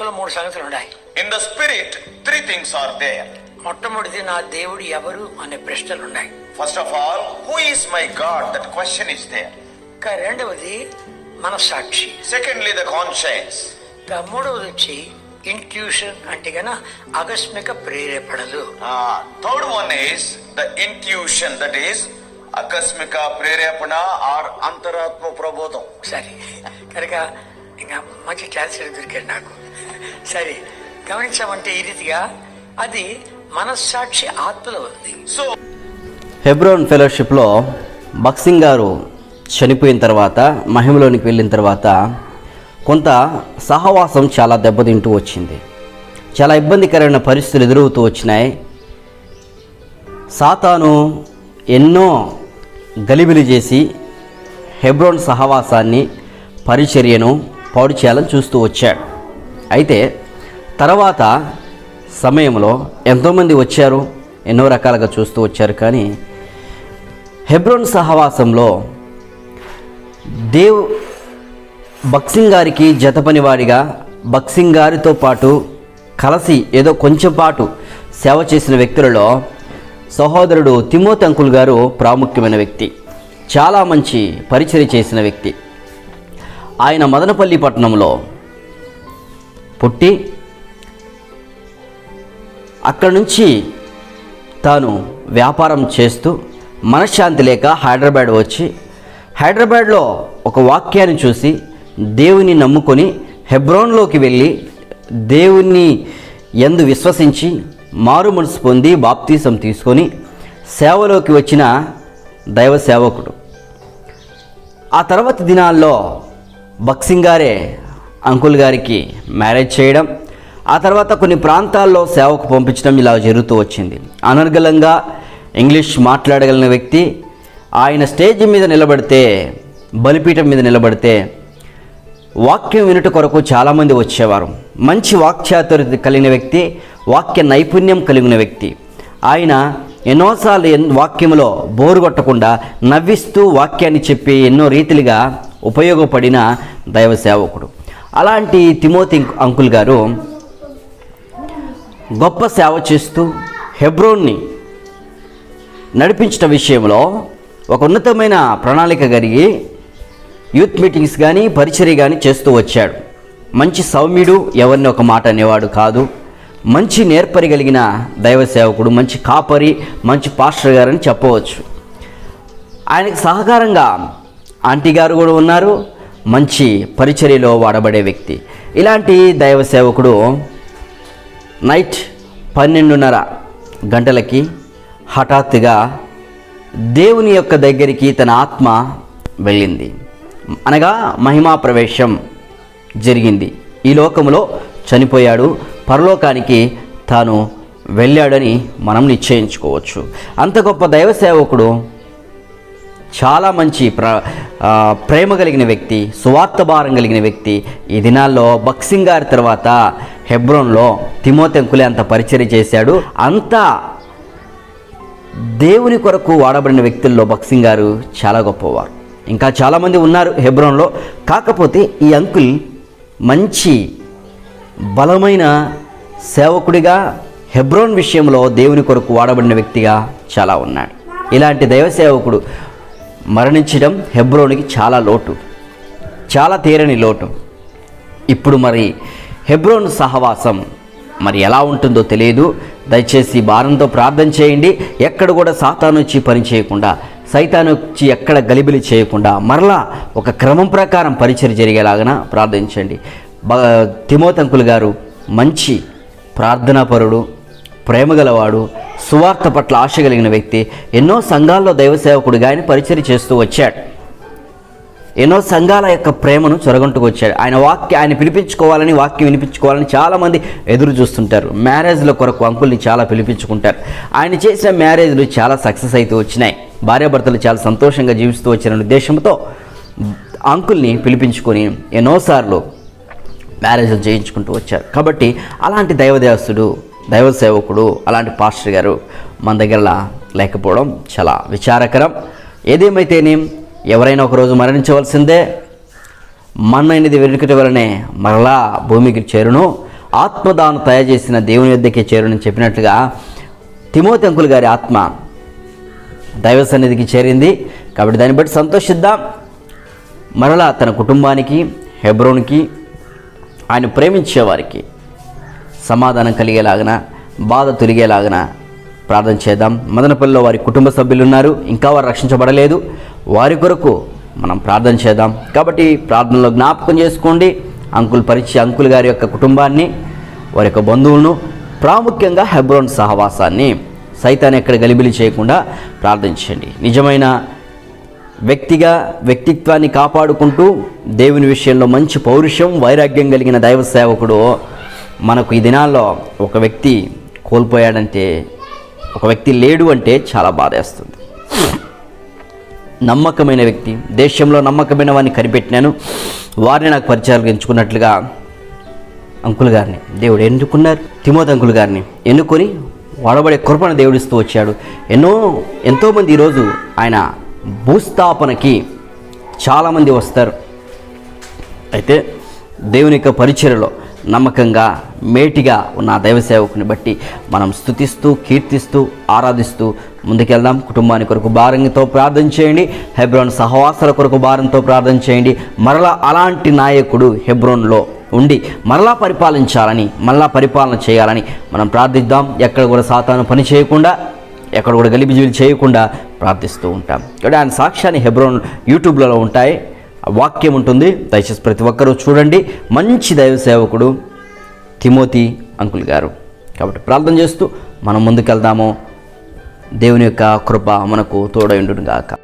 లోకంలో మూడు సంగతులు ఉన్నాయి. In the spirit three things are they మొట్టమొదటిది నా దేవుడు ఎవరు అనే ప్రశ్నలు ఉన్నాయి. First of all who is my god that question is they ఇంకా రెండవది మన సాక్షి. సెకండ్లీ ద కాన్షియస్ ఇంకా మూడవది వచ్చి ఇంట్యూషన్ అంటే కన్నా ఆకస్మిక ప్రేరేపణలు. Third one is the intuition that is ఆకస్మిక ప్రేరేపణ ఆర్ అంతరాత్మ ప్రబోధం. సరే. కనుక మంచి క్లాస్ దొరికాడు నాకు. సరే గమనించామంటే ఈ రీతిగా అది మనస్సాక్షి ఆత్మలో ఉంది. So, హెబ్రోన్ ఫెలోషిప్లో బక్సింగ్ గారు చనిపోయిన తర్వాత మహిమలోనికి వెళ్ళిన తర్వాత కొంత సహవాసం చాలా దెబ్బతింటూ వచ్చింది. చాలా ఇబ్బందికరమైన పరిస్థితులు ఎదురవుతూ వచ్చినాయి. సాతాను ఎన్నో గలిబిలి చేసి హెబ్రోన్ సహవాసాన్ని పరిచర్యను పాడు చేయాలని చూస్తూ వచ్చాడు. అయితే తర్వాత సమయంలో ఎంతోమంది వచ్చారు ఎన్నో రకాలుగా చూస్తూ వచ్చారు కానీ హెబ్రోన్ సహవాసంలో దేవ్ బక్సింగ్ గారికి జతపనివాడిగా బక్సింగ్ గారితో పాటు కలిసి ఏదో కొంచెం పాటు సేవ చేసిన వ్యక్తులలో సహోదరుడు తిమోతి అంకుల్ గారు ప్రాముఖ్యమైన వ్యక్తి చాలా మంచి పరిచయం చేసిన వ్యక్తి. ఆయన మదనపల్లి పట్టణంలో పుట్టి అక్కడి నుంచి తాను వ్యాపారం చేస్తూ మనశ్శాంతి లేక హైదరాబాద్ వచ్చి హైదరాబాద్లో ఒక వాక్యాన్ని చూసి దేవుని నమ్ముకొని హెబ్రోన్లోకి వెళ్ళి దేవుణ్ణి ఎందు విశ్వసించి మారు మనసు పొంది బాప్తీసం తీసుకొని సేవలోకి వచ్చిన దైవ సేవకుడు. ఆ తర్వాత దినాల్లో బక్సింగ్ గారే అంకుల్ గారికి మ్యారేజ్ చేయడం ఆ తర్వాత కొన్ని ప్రాంతాల్లో సేవకు పంపించడం ఇలా జరుగుతూ వచ్చింది. అనర్గళంగా ఇంగ్లీష్ మాట్లాడగలిగిన వ్యక్తి ఆయన స్టేజ్ మీద నిలబడితే బలిపీఠం మీద నిలబడితే వాక్యం వినుట కొరకు చాలామంది వచ్చేవారు. మంచి వాక్చాతుర్యత కలిగిన వ్యక్తి వాక్య నైపుణ్యం కలిగిన వ్యక్తి. ఆయన ఎన్నోసార్లు ఎన్ వాక్యంలో బోరు కొట్టకుండా నవ్విస్తూ వాక్యాన్ని చెప్పి ఎన్నో రీతిలుగా ఉపయోగపడిన దైవ సేవకుడు. అలాంటి తిమోతి అంకుల్ గారు గొప్ప సేవ చేస్తూ హెబ్రోన్ని నడిపించిన విషయంలో ఒక ఉన్నతమైన ప్రణాళిక కలిగి యూత్ మీటింగ్స్ కానీ పరిచర్య కానీ చేస్తూ వచ్చాడు. మంచి సౌమ్యుడు ఎవరిని ఒక మాట అనేవాడు కాదు. మంచి నేర్పరి కలిగిన దైవ సేవకుడు మంచి కాపరి మంచి పాస్టర్ గారని చెప్పవచ్చు. ఆయనకు సహకారంగా ఆంటీ గారు కూడా ఉన్నారు. మంచి పరిచర్యలో వాడబడే వ్యక్తి. ఇలాంటి దైవ సేవకుడు నైట్ పన్నెండున్నర గంటలకి హఠాత్తుగా దేవుని యొక్క దగ్గరికి తన ఆత్మ వెళ్ళింది. అనగా మహిమా ప్రవేశం జరిగింది. ఈ లోకంలో చనిపోయాడు. పరలోకానికి తాను వెళ్ళాడని మనం నిశ్చయించుకోవచ్చు. అంత గొప్ప దైవ సేవకుడు చాలా మంచి ప్ర ప్రేమ కలిగిన వ్యక్తి సువార్త భారం కలిగిన వ్యక్తి. ఈ దినాల్లో బక్సింగ్ గారి తర్వాత హెబ్రోన్లో తిమోతెంకులే అంత పరిచయం చేశాడు. అంత దేవుని కొరకు వాడబడిన వ్యక్తుల్లో బక్సింగ్ గారు చాలా గొప్పవారు. ఇంకా చాలామంది ఉన్నారు హెబ్రోన్లో. కాకపోతే ఈ అంకుల్ మంచి బలమైన సేవకుడిగా హెబ్రోన్ విషయంలో దేవుని కొరకు వాడబడిన వ్యక్తిగా చాలా ఉన్నాడు. ఇలాంటి దైవ సేవకుడు మరణించడం హెబ్రోన్కి చాలా లోటు. చాలా తీరని లోటు. ఇప్పుడు మరి హెబ్రోన్ సహవాసం మరి ఎలా ఉంటుందో తెలియదు. దయచేసి భారంతో ప్రార్థన చేయండి. ఎక్కడ కూడా సాతాను వచ్చి పని చేయకుండా సైతాను ఎక్కడ గలిబిలి చేయకుండా మరలా ఒక క్రమం ప్రకారం పరిచయం జరిగేలాగన ప్రార్థించండి. బ తిమోతంకులు గారు మంచి ప్రార్థనాపరుడు ప్రేమగలవాడు సువార్త పట్ల ఆశ కలిగిన వ్యక్తి ఎన్నో సంఘాల్లో దైవ సేవకుడిగా ఆయన పరిచయం చేస్తూ వచ్చాడు. ఎన్నో సంఘాల యొక్క ప్రేమను చొరగొంటుకు వచ్చాడు. ఆయన వాక్య ఆయన పిలిపించుకోవాలని వాక్యం వినిపించుకోవాలని చాలామంది ఎదురు చూస్తుంటారు. మ్యారేజ్ల కొరకు అంకుల్ని చాలా పిలిపించుకుంటారు. ఆయన చేసిన మ్యారేజ్లు చాలా సక్సెస్ అయితే వచ్చినాయి. భార్యాభర్తలు చాలా సంతోషంగా జీవిస్తూ వచ్చిన ఉద్దేశంతో అంకుల్ని పిలిపించుకొని ఎన్నోసార్లు మ్యారేజ్లు చేయించుకుంటూ వచ్చారు. కాబట్టి అలాంటి దైవదేవస్తుడు దైవ సేవకుడు అలాంటి పాస్టర్ గారు మన దగ్గర లేకపోవడం చాలా విచారకరం. ఏదేమైతేనే ఎవరైనా ఒకరోజు మరణించవలసిందే. మన్నైనది వెనుకటి వలనే మరలా భూమికి చేరును. ఆత్మదానం తయారు చేసిన దేవుని యొద్దకే చేరునని చెప్పినట్లుగా తిమోతి అంకుల్ గారి ఆత్మ దైవ సన్నిధికి చేరింది. కాబట్టి దాన్ని బట్టి సంతోషిద్దాం. మరలా తన కుటుంబానికి హెబ్రోన్కి ఆయన ప్రేమించేవారికి సమాధానం కలిగేలాగన బాధ తొలిగేలాగన ప్రార్థన చేద్దాం. మదనపల్లిలో వారి కుటుంబ సభ్యులు ఉన్నారు ఇంకా వారు రక్షించబడలేదు. వారి కొరకు మనం ప్రార్థన చేద్దాం. కాబట్టి ప్రార్థనలో జ్ఞాపకం చేసుకోండి. అంకుల్ పరిచయ అంకుల్ గారి యొక్క కుటుంబాన్ని వారి యొక్క బంధువులను ప్రాముఖ్యంగా హెబ్రోన్ సహవాసాన్ని సైతాన్ని ఎక్కడ గలిబిలి చేయకుండా ప్రార్థించండి నిజమైన వ్యక్తిగా వ్యక్తిత్వాన్ని కాపాడుకుంటూ దేవుని విషయంలో మంచి పౌరుషం వైరాగ్యం కలిగిన దైవ సేవకుడు మనకు ఈ దినాల్లో ఒక వ్యక్తి కోల్పోయాడంటే ఒక వ్యక్తి లేడు అంటే చాలా బాధేస్తుంది నమ్మకమైన వ్యక్తి దేశంలో నమ్మకమైన వారిని కనిపెట్టినాను. వారిని నాకు పరిచయాలు ఎంచుకున్నట్లుగా అంకుల్ గారిని దేవుడు ఎన్నుకున్నారు తిమోతి అంకుల్ గారిని ఎన్నుకొని వాడబడే కృపణ దేవుడిస్తూ వచ్చాడు. ఎన్నో ఎంతోమంది ఈరోజు ఆయన భూస్థాపనకి చాలామంది వస్తారు. అయితే దేవుని యొక్క పరిచయలో నమ్మకంగా మేటిగా ఉన్న దైవ సేవకుని బట్టి మనం స్తుతిస్తూ కీర్తిస్తూ ఆరాధిస్తూ ముందుకెళ్దాం. కుటుంబాన్ని కొరకు భారంతో ప్రార్థన చేయండి. హెబ్రోన్ సహవాసాల కొరకు భారంతో ప్రార్థన చేయండి. మరలా అలాంటి నాయకుడు హెబ్రోన్లో ఉండి మరలా పరిపాలించాలని మరలా పరిపాలన చేయాలని మనం ప్రార్థిద్దాం. ఎక్కడ కూడా సాతాను పని చేయకుండా ఎక్కడ కూడా గలిబిజీలు చేయకుండా ప్రార్థిస్తూ ఉంటాం. ఇక్కడ ఆయన సాక్ష్యాన్ని హెబ్రోన్ యూట్యూబ్లలో ఉంటాయి. వాక్యం ఉంటుంది. దయచేసి ప్రతి ఒక్కరూ చూడండి. మంచి దైవ సేవకుడు తిమోతి అంకుల్ గారు. కాబట్టి ప్రార్థన చేస్తూ మనం ముందుకెళ్దాము. దేవుని యొక్క కృప మనకు తోడైండును గాక